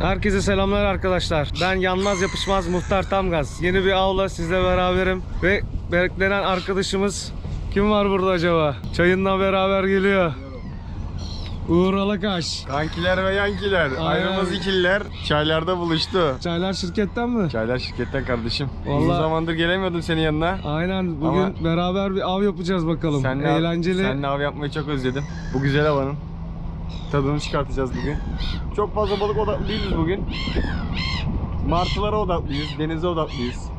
Herkese selamlar arkadaşlar. Ben yanmaz yapışmaz muhtar Tamgaz. Yeni bir avla sizle beraberim ve beklenen arkadaşımız kim var burada acaba? Çayınla beraber geliyor. Uğur Alakaş. Kankiler ve yankiler, ayrılmaz ikililer çaylarda buluştu. Çaylar şirketten mi? Çaylar şirketten kardeşim. Uzun Vallahi- zamandır gelemiyordum senin yanına. Aynen bugün Ama- beraber bir av yapacağız bakalım. Seninle, Eğlenceli. Seninle av yapmayı çok özledim. Bu güzel havanın tadını çıkartacağız bugün. Çok fazla balık odaklı değiliz bugün. Martılara odaklıyız, denize odaklıyız.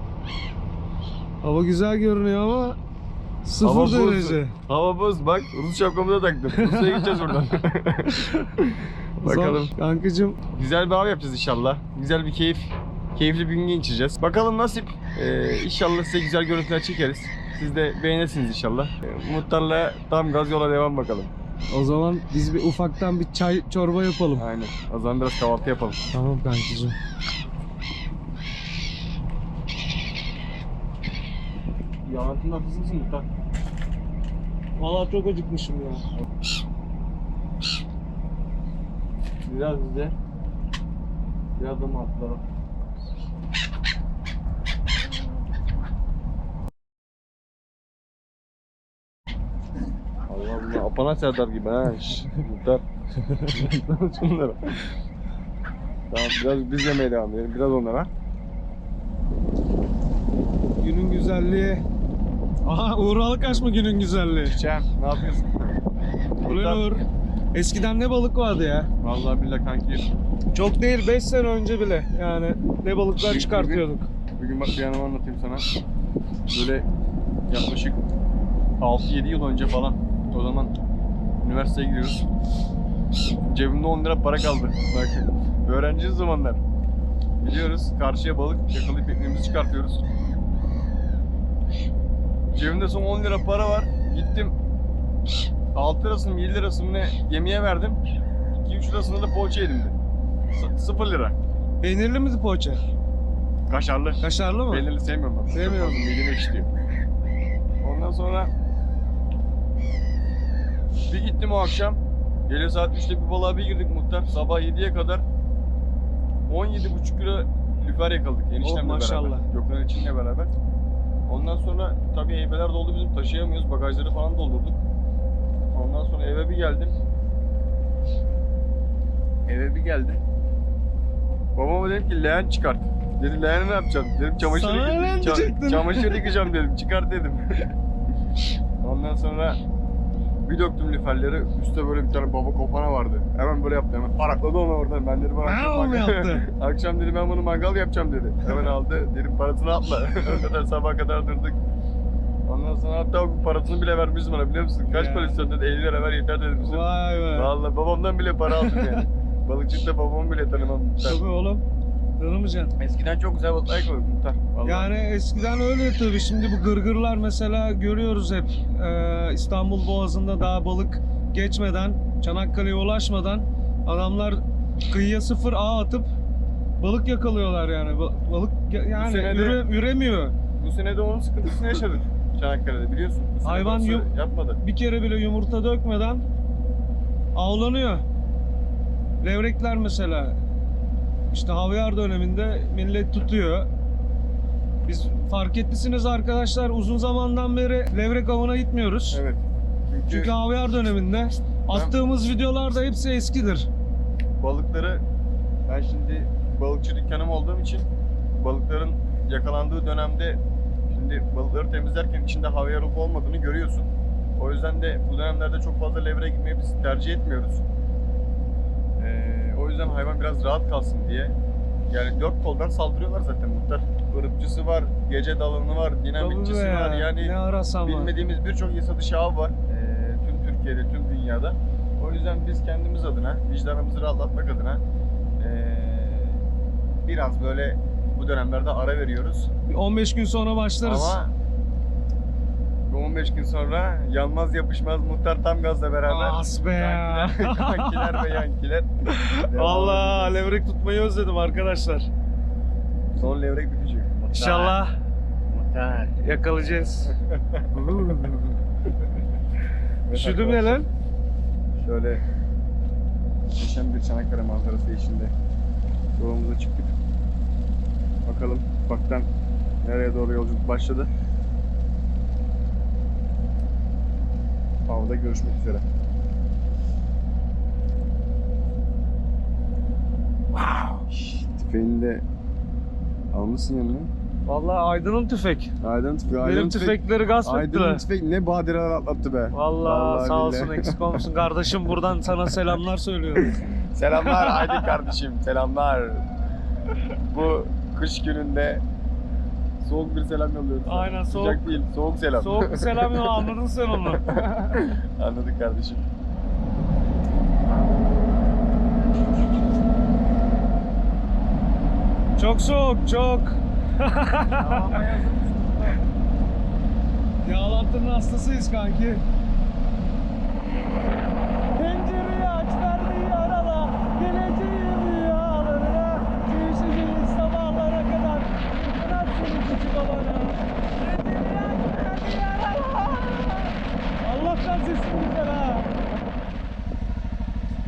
Hava güzel görünüyor ama sıfır Hava buz. derece. Hava buz bak Rus şapkamı da taktım. Rusya'ya gideceğiz buradan. Bakalım. Zor. Kankacığım Güzel bir av yapacağız inşallah. Güzel bir keyif, keyifli bir gün geçireceğiz. Bakalım nasip. Ee, inşallah size güzel görüntüler çekeriz. Siz de beğenirsiniz inşallah. Ee, Muhtarla tam gaz yola devam bakalım. O zaman biz bir ufaktan bir çay çorba yapalım. Aynen. O zaman biraz kahvaltı yapalım. Tamam kankacığım. Yağantının haklısın mısın Muhtar? Valla çok acıkmışım ya. Biraz bize. Biraz da martılara. Apana Serdar gibi ha. Şşş, Muhtar. Şunlara. Tamam biraz biz yemeye devam edelim. Biraz onlara. Günün güzelliği. Aha Uğur Alakaş mı günün güzelliği? Cem ne yapıyorsun? Ulan Uğur. Eskiden ne balık vardı ya? Vallahi billahi kanki. Çok değil 5 sene önce bile yani ne balıklar Bugün- çıkartıyorduk. Bugün bak bir anımı anlatayım sana. Böyle yaklaşık 6-7 yıl önce falan. O zaman üniversiteye gidiyoruz. Cebimde 10 lira para kaldı. Bak öğrenciyiz zamanlar. Gidiyoruz karşıya balık yakalayıp ekmeğimizi çıkartıyoruz. Cebimde son 10 lira para var. Gittim 6 lirası mı 7 lirası mı ne yemeğe verdim. 2-3 lirasında da poğaça yedim de. S- 0 lira. Peynirli miydi poğaça? Kaşarlı. Kaşarlı mı? Peynirli sevmiyorum ben. Sevmiyorum. Midemi ekşitiyor. Ondan sonra bir gittim o akşam. Gece saat 3'te bir balığa bir girdik muhtar. Sabah 7'ye kadar 17,5 kilo lüfer yakaladık eniştemle Oh, maşallah. beraber. Gökhan içinle beraber. Ondan sonra tabii heybeler doldu bizim taşıyamıyoruz. Bagajları falan doldurduk. Ondan sonra eve bir geldim. Eve bir geldim. Babama dedim ki leğen çıkart. Dedi leğeni ne yapacağım? Dedim çamaşır, Sana yıka- leğen ça- diyecektin. çamaşır yıkayacağım dedim. Çıkart dedim. Ondan sonra bir döktüm lüferleri. Üstte böyle bir tane baba kopana vardı. Hemen böyle yaptı. Hemen parakladı onu oradan. Ben dedim mu yaptı? Akşam dedi ben bunu mangal yapacağım dedi. Hemen aldı. Dedim parasını atla. o kadar sabah kadar durduk. Ondan sonra hatta o parasını bile vermiş bana biliyor musun? Kaç Ya. para istiyorsun dedi. 50 lira ver yeter dedim. Vay be. Vallahi babamdan bile para aldım yani. Balıkçılıkta babamı bile tanımam. Tabii oğlum. Tanımayacaksın. Eskiden çok güzel balıklar yakalıyorduk Muhtar. Vallahi. Yani eskiden öyle tabii. Şimdi bu gırgırlar mesela görüyoruz hep. Ee, İstanbul Boğazı'nda daha balık geçmeden, Çanakkale'ye ulaşmadan adamlar kıyıya sıfır ağ atıp balık yakalıyorlar yani. Ba- Balık ya- yani sene de- üre- üremiyor. Bu sene de onun sıkıntısını yaşadık. Çanakkale'de biliyorsun. Bu sene Hayvan yok. Yapmadı. Bir kere bile yumurta dökmeden avlanıyor. Levrekler mesela işte havyar döneminde millet tutuyor. Biz fark ettisiniz arkadaşlar uzun zamandan beri levrek avına gitmiyoruz. Evet. Çünkü, Çünkü havyar döneminde attığımız videolar da hepsi eskidir. balıkları ben şimdi balıkçı dükkanım olduğum için balıkların yakalandığı dönemde şimdi balıkları temizlerken içinde havyar olup olmadığını görüyorsun. O yüzden de bu dönemlerde çok fazla levreye gitmeyi biz tercih etmiyoruz. O yüzden hayvan biraz rahat kalsın diye. Yani dört koldan saldırıyorlar zaten muhtar. Irkçısı var, gece dalanı var, dinamitçisi be var. ya, Yani ne arasam bilmediğimiz birçok yasa dışı av var. Ee, tüm Türkiye'de, tüm dünyada. O yüzden biz kendimiz adına, vicdanımızı rahatlatmak adına ee, biraz böyle bu dönemlerde ara veriyoruz. Bir 15 gün sonra başlarız. Ama 15 gün sonra yanmaz yapışmaz muhtar tam gazla beraber. As be ya. Kankiler, ve yankiler. Allah levrek tutmayı özledim arkadaşlar. Son levrek bitecek. İnşallah Muhtar. yakalayacağız. Üşüdüm ne lan? Şöyle muhteşem bir Çanakkale manzarası eşliğinde Yolumuza çıktık. Bakalım ufaktan nereye doğru yolculuk başladı. Avda görüşmek üzere. Wow. Şşş, tüfeğini de almışsın yanına. Vallahi Aydın'ın tüfek. Aydın tüfeği. Aydın Benim tüfekleri gasp ettiler. tüfek ne badireler atlattı be. Vallahi, Vallahi sağ olsun billahi. eksik olmuşsun kardeşim buradan sana selamlar söylüyorum. Selamlar Aydın kardeşim, selamlar. Bu kış gününde soğuk bir selam yolluyoruz. Aynen, Sıcak soğuk. değil, soğuk selam. Soğuk bir selam yok anladın sen onu. Anladık kardeşim. Çok soğuk çok. Yağlantının hastasıyız kanki.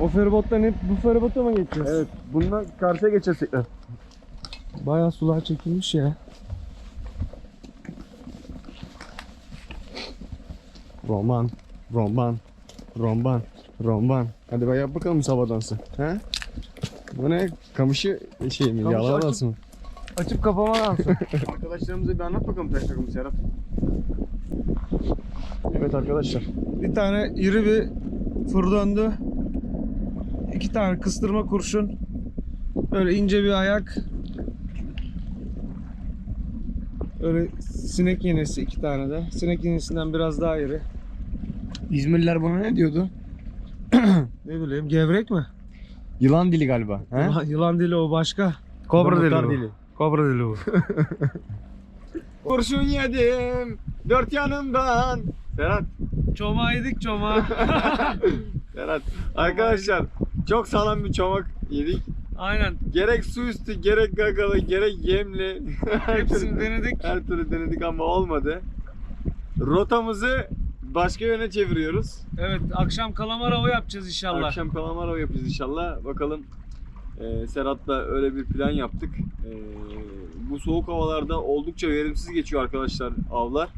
O feribottan hep bu feribota mı geçeceğiz? Evet, bununla karşıya geçeceğiz tekrar. Bayağı sular çekilmiş ya. Roman, roman, romban, romban. Hadi bak yap bakalım sabah dansı. He? Bu ne? Kamışı şey mi? Kamışı Yağlar açıp- dansı mı? Açıp kafama dansın. Arkadaşlarımıza bir anlat bakalım taş takımı Serhat. Evet arkadaşlar. bir tane iri bir fır döndü. İki tane kıstırma kurşun. Böyle ince bir ayak. Öyle sinek iğnesi iki tane de. Sinek iğnesinden biraz daha iri. İzmirliler bana ne diyordu? Ne bileyim gevrek mi? Yılan dili galiba. He? Yılan, yılan dili o başka. Kobra dili bu. Kobra dili bu. Kurşun yedim dört yanımdan. Serhat. çoma yedik çoma. Serhat. Arkadaşlar çok sağlam bir çomak yedik. Aynen. Gerek su üstü, gerek gagalı, gerek yemli. Hepsini türlü- denedik. Her türlü denedik ama olmadı. Rotamızı başka yöne çeviriyoruz. Evet akşam kalamar avı yapacağız inşallah. Akşam kalamar avı yapacağız inşallah. Bakalım e, Serhat'la öyle bir plan yaptık. E, bu soğuk havalarda oldukça verimsiz geçiyor arkadaşlar avlar.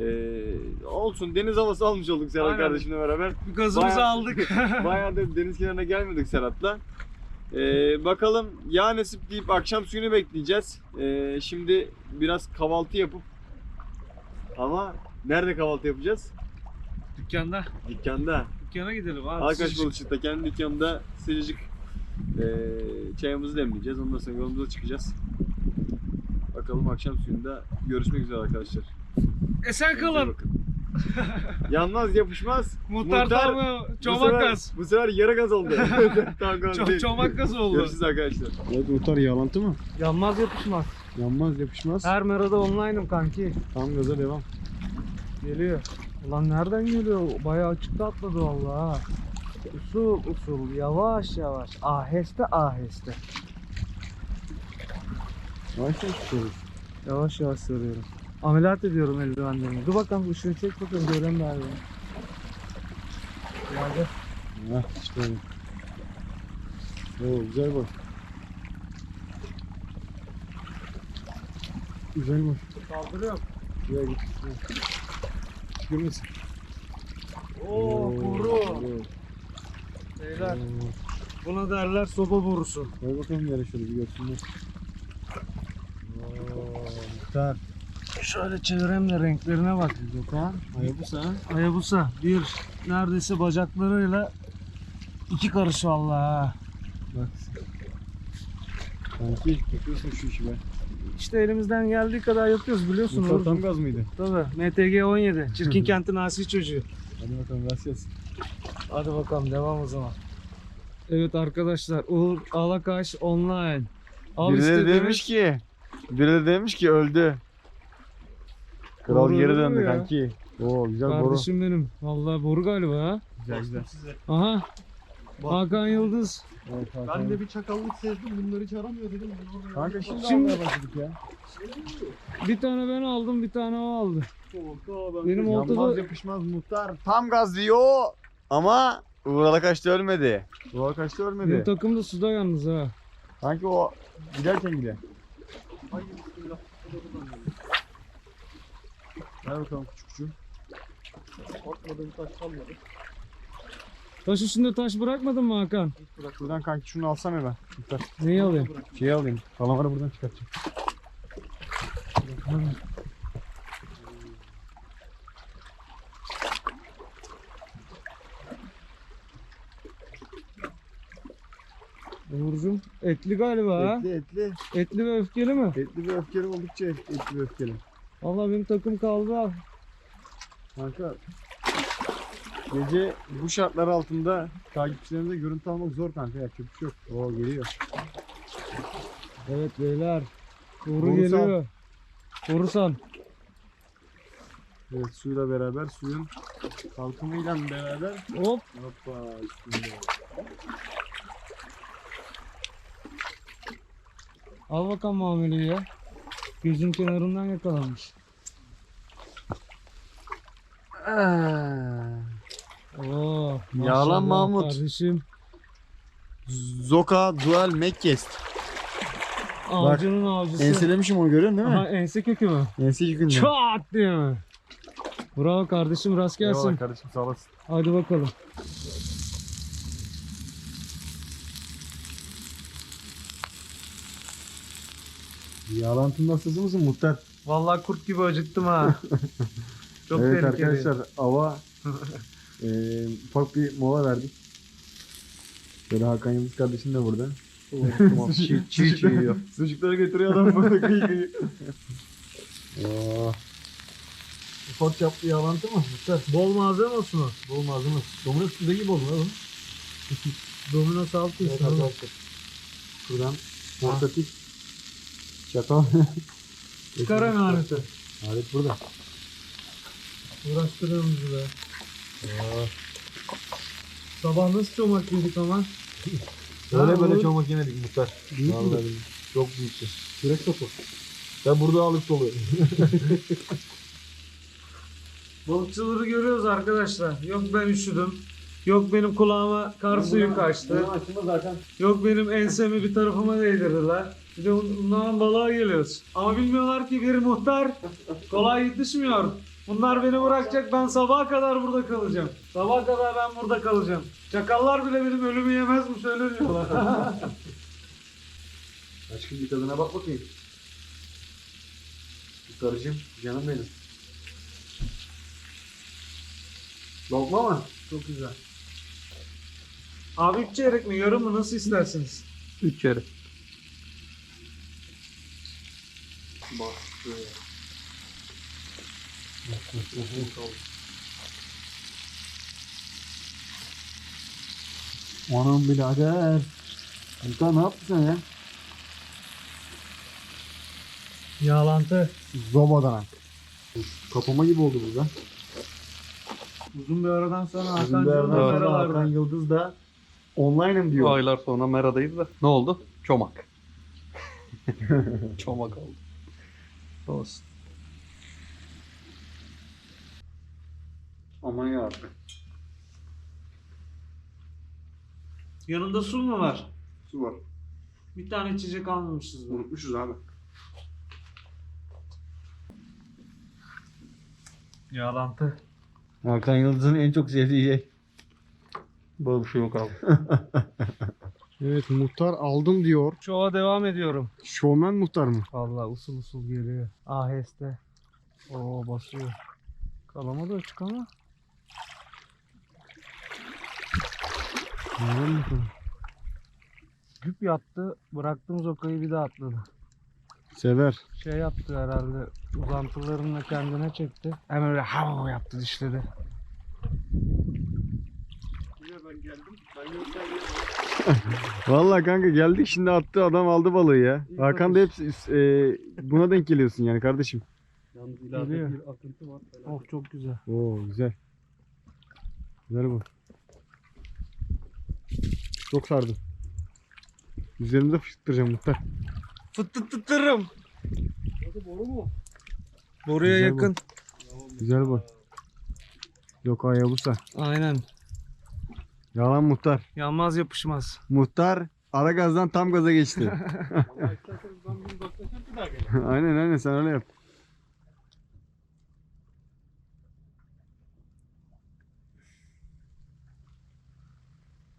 E, olsun deniz havası almış olduk Serhat Aynen. kardeşimle beraber. Gazımızı Bayağı- aldık. Bayağıdır deniz kenarına gelmedik Serhat'la. E, bakalım ya nasip deyip akşam suyunu bekleyeceğiz. E, şimdi biraz kahvaltı yapıp ama nerede kahvaltı yapacağız? Dükkanda. Dükkanda. Dükkana gidelim abi. Arkadaş. Balıkçı'da kendi dükkanımda sıcacık eee çayımızı demleyeceğiz. Ondan sonra yolumuza çıkacağız. Bakalım akşam suyunda görüşmek üzere arkadaşlar. Esen kalın. Yanmaz yapışmaz. Muhtar tam bu çomak sefer- gaz. Bu sefer yarı gaz oldu. Tam gaz Çok değil. çomak gaz oldu. Görüşürüz arkadaşlar. Evet muhtar yağlantı mı? Yanmaz yapışmaz. Yanmaz yapışmaz. Her merada online'ım kanki. Tam gaza devam. Geliyor. Ulan nereden geliyor? Bayağı açıkta atladı vallahi. Usul usul yavaş yavaş aheste aheste. Yavaş yavaş tutuyoruz. Yavaş yavaş sarıyorum. Ameliyat ediyorum eldivenlerimi. Dur bakalım ışığı çek bakalım gören iyi. Geldi. Heh işte. Oo güzel boy. Güzel boy. Kaldırıyorum. Güzel git. Görmesin. Oo kuru. Beyler buna derler soba borusu. Koy bakalım yere şöyle bir görsünler. Oo muhtar. Şöyle çevireyim de renklerine bak Gökhan. Hayabusa ha. Hayabusa bir neredeyse bacaklarıyla iki karış vallahi ha. Bak. Sanki yapıyorsun şu işi be. İşte elimizden geldiği kadar yapıyoruz biliyorsun Uğur. tam gaz mıydı? Tabii. MTG 17. Çirkin kentin asi çocuğu. Hadi bakalım rast gelsin. Hadi bakalım devam o zaman. Evet arkadaşlar Uğur Alakaş online. Av Biri de istediğimiz- demiş ki biri de demiş ki öldü. Kral Doğru geri öldü mü döndü ya? kanki. Oo güzel boru. Kardeşim benim. Vallahi boru galiba ha. Güzel güzel. Aha. Hakan Yıldız. Evet, Ben Hakan. de bir çakallık sezdim. Bunları hiç aramıyor dedim. Ben orada Kanka şimdi, Şimdi- almaya başladık ya. Bir tane ben aldım, bir tane o aldı. Benim Yanmaz oltada yapışmaz muhtar. Tam gaz diyor ama Uğur Alakaç da ölmedi. Uğur Alakaç da ölmedi. benim takım da suda yalnız ha. Sanki o giderken gidiyor. Hayır bismillah. Ver bakalım küçükçü. Atmadığım taş kalmadı. Taş üstünde taş bırakmadın mı Hakan? Bırak buradan kanki şunu alsam ya ben. Muhtar. Neyi alayım? Şeyi alayım. Kalamarı buradan çıkartacağım. Uğur'cum etli galiba ha. Etli etli. Etli ve öfkeli mi? Etli ve öfkeli oldukça et- etli ve öfkeli. Vallahi benim takım kaldı al. Kanka gece bu şartlar altında takipçilerimize görüntü almak zor kanka yapacak bir şey yok. Oo geliyor. Evet beyler. Borusan. geliyor. Borusan. Evet suyla beraber suyun kalkımıyla beraber Hop. hoppa üstünde. Al bakalım muameleyi ya. Gözün kenarından yakalanmış. Oo, maşallah Mahmut. Kardeşim. Zoka Dual Mekkest. Avcının avcısı. Enselemişim onu görüyorsun değil mi? Aha ense kökü mü? Ense yükünde. Çat diye mi? Bravo kardeşim rast gelsin. Eyvallah kardeşim sağ olasın. Hadi bakalım. Yağlantının hastası mısın muhtar? Vallahi kurt gibi acıktım ha. Çok evet tehlikeli. arkadaşlar ava eee ufak bir mola verdik. Böyle Hakan Yıldız kardeşim de burada. Çiğ çiğ çiğ yiyor. Sucukları getiriyor adam burada kıyı kıyı. Oh. Ufak çaplı yağlantı mı? Muhtar. Bol malzeme olsun o. Bol malzeme. Domino üstünde gibi oldu lan. Domino altı Evet üstü. arkadaşlar. Şuradan portatif çatal. Çıkar emaneti. Alet burada. Uğraştırıyorum bizi be. Sabah nasıl çomak yedik ama? Öyle Ha, böyle olur. çomak yemedik muhtar. Büyük Vallahi mü? Çok büyüktü. Kürek topu. Ben burada alıp doluyor. Balıkçıları görüyoruz arkadaşlar. Yok ben üşüdüm. Yok benim kulağıma kar suyu kaçtı. Yok benim ensemi bir tarafıma değdirdiler. Bir de bundan balığa geliyoruz. Ama bilmiyorlar ki bir muhtar kolay yetişmiyor. Bunlar beni bırakacak ben sabaha kadar burada kalacağım. Sabaha kadar ben burada kalacağım. Çakallar bile benim ölümü yemezmiş öyle diyorlar. Aşkım bir tadına bak bakayım. Karıcığım canım benim. Lokma mı? Çok güzel. Abi üç çeyrek mi yarım mı nasıl istersiniz? Üç yarı. Anam birader. Muhtar ne yaptın sen ya? Yağlantı. Zobadan. Kapama gibi oldu burada. Uzun bir aradan sonra Hakan Bizim bir Can'ın aradan sonra kameralarda. Hakan Yıldız da online'ım diyor. Aylar sonra Mera'dayız da. Ne oldu? Çomak. Çomak oldu. Olsun. Aman yarabbim. Yanında su mu var? Su var. Bir tane içecek almamışız. bu. Unutmuşuz abi. Yağlantı. Hakan Yıldız'ın en çok sevdiği şey. Böyle bir şey yok abi. Evet muhtar aldım diyor. Şova devam ediyorum. Şovmen muhtar mı? Vallahi usul usul geliyor. Aheste. Oo basıyor. Kalama da açık ama. Güp yaptı. Bıraktım zokayı bir daha atladı. Sever. Şey yaptı herhalde. Uzantılarını kendine çekti. Hemen öyle hav yaptı dişleri. Vallahi kanka geldik şimdi attı adam aldı balığı ya. İyi Hakan da hep e, buna denk geliyorsun yani kardeşim. Yalnız ileride bir akıntı var. Oh çok güzel. Oo güzel. Güzel bu. Çok sardı. Üzerimize fıştıracağım muhtar. Fıttıttırım. boru mu? Boruya Güzel bu. yakın. Güzel bu. Yok Hayabusa. Aynen. Yalan muhtar. Yanmaz yapışmaz. Muhtar ara gazdan tam gaza geçti. aynen aynen sen öyle yap.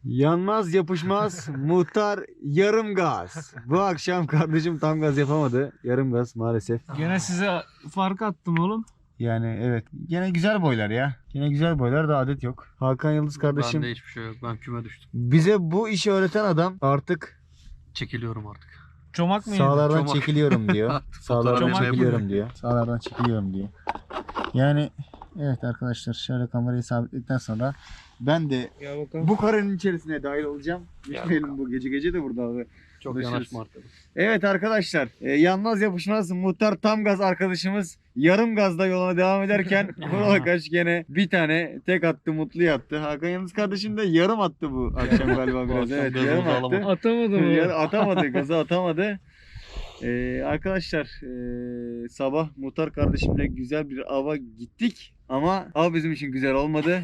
Yanmaz yapışmaz muhtar yarım gaz. Bu akşam kardeşim tam gaz yapamadı. Yarım gaz maalesef. Gene size fark attım oğlum. Yani evet. Gene güzel boylar ya. Gene güzel boylar da adet yok. Hakan Yıldız kardeşim Bende hiçbir şey yok. Ben küme düştüm. bize bu işi öğreten adam artık Çekiliyorum artık. Çomak mı sağlardan Çomak. çekiliyorum diyor. sağlardan Çomak çekiliyorum diyor. Sağlardan çekiliyorum diyor. Yani evet arkadaşlar şöyle kamerayı sabitledikten sonra ben de bu karenin içerisine dahil olacağım. Düşmeyelim bu gece gece de burada abi. Çok Görüşürüz. yanaşma. Evet arkadaşlar e, yanmaz yapışmaz muhtar tam gaz arkadaşımız yarım gazda yoluna devam ederken Vural Kaş gene bir tane tek attı mutlu yattı. Hakan Yıldız kardeşim de yarım attı bu akşam galiba biraz. Evet yarım attı. Yar- mı? atamadı gazı atamadı. Ee, arkadaşlar ee, sabah muhtar kardeşimle güzel bir ava gittik ama av bizim için güzel olmadı.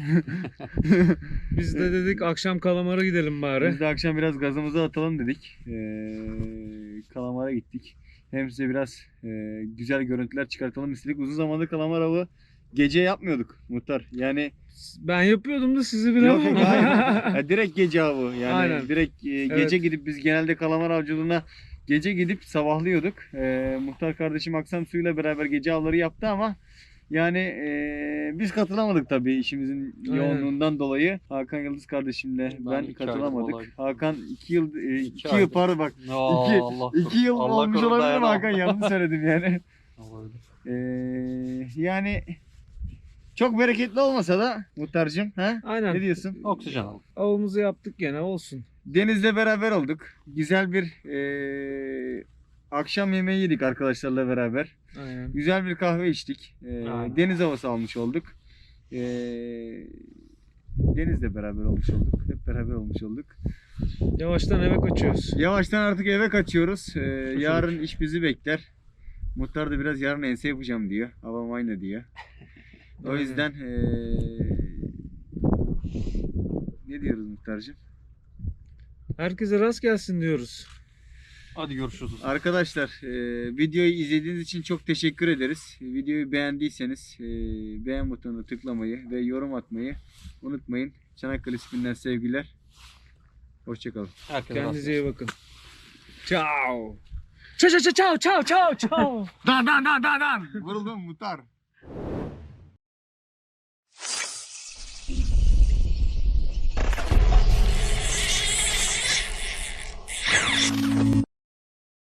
Biz de dedik akşam kalamara gidelim bari. Biz de akşam biraz gazımızı atalım dedik. Ee, kalamara gittik. Hem size biraz ee, güzel görüntüler çıkartalım istedik. Uzun zamandır kalamar avı gece yapmıyorduk muhtar. Yani Ben yapıyordum da sizi bilemem. yok hayır. Ya direkt gece avı. Yani Aynen. direkt ee, gece Evet. gidip biz genelde kalamar avcılığına gece gidip sabahlıyorduk. Ee, muhtar kardeşim akşam suyuyla beraber gece avları yaptı ama yani ee, biz katılamadık tabii işimizin Aynen. yoğunluğundan dolayı. Hakan Yıldız kardeşimle ben, Ben katılamadık. Hakan iki yıl e, iki, İki yıl pardon bak Aa, İki- Allah iki yıl Allah olmuş olabilir mi. Hakan yanlış söyledim yani. Olabilir. Ee, yani çok bereketli olmasa da muhtarcığım ha? Ne Aynen. diyorsun? Oksijen al. Avımızı yaptık gene olsun. Deniz'le beraber olduk. Güzel bir ee, akşam yemeği yedik arkadaşlarla beraber. Aynen. Güzel bir kahve içtik. Ee, Aynen. deniz havası almış olduk. Ee, Deniz'le beraber olmuş olduk. Hep beraber olmuş olduk. Yavaştan eve kaçıyoruz. Yavaştan artık eve kaçıyoruz. Ee, yarın iş bizi bekler. Muhtar da biraz yarın ense yapacağım diyor. Havam aynı diyor. O yüzden ee, ne diyoruz muhtarcığım? Herkese rast gelsin diyoruz. Hadi görüşürüz. Arkadaşlar ee, videoyu izlediğiniz için çok teşekkür ederiz. Videoyu beğendiyseniz ee, beğen butonuna tıklamayı ve yorum atmayı unutmayın. Çanakkale Spin'den sevgiler. Hoşçakalın. Herkese Kendinize iyi bakın. Ciao. Ciao ciao ciao ciao ciao ciao. Dan dan dan dan dan. Vuruldum muhtar.